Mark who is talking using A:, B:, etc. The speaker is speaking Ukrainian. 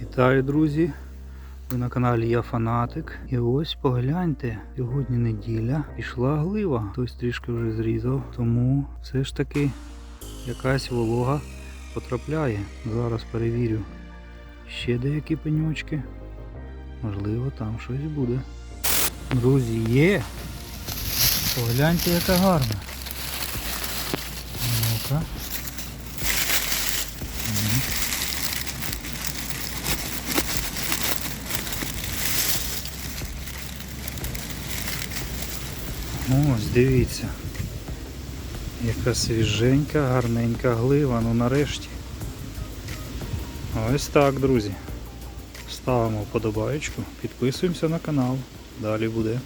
A: Вітаю, друзі! Ви на каналі Я Фанатик. І ось погляньте, сьогодні неділя. Пішла глива. Хтось трішки вже зрізав, тому все ж таки якась волога потрапляє. Зараз перевірю ще деякі пеньочки. Можливо, там щось буде. Друзі, є! Погляньте, яка гарна. Ну-ка. Ось, дивіться. Яка свіженька, гарненька глива, ну нарешті. Ось так, друзі. Ставимо вподобаєчку, підписуємося на канал. Далі буде.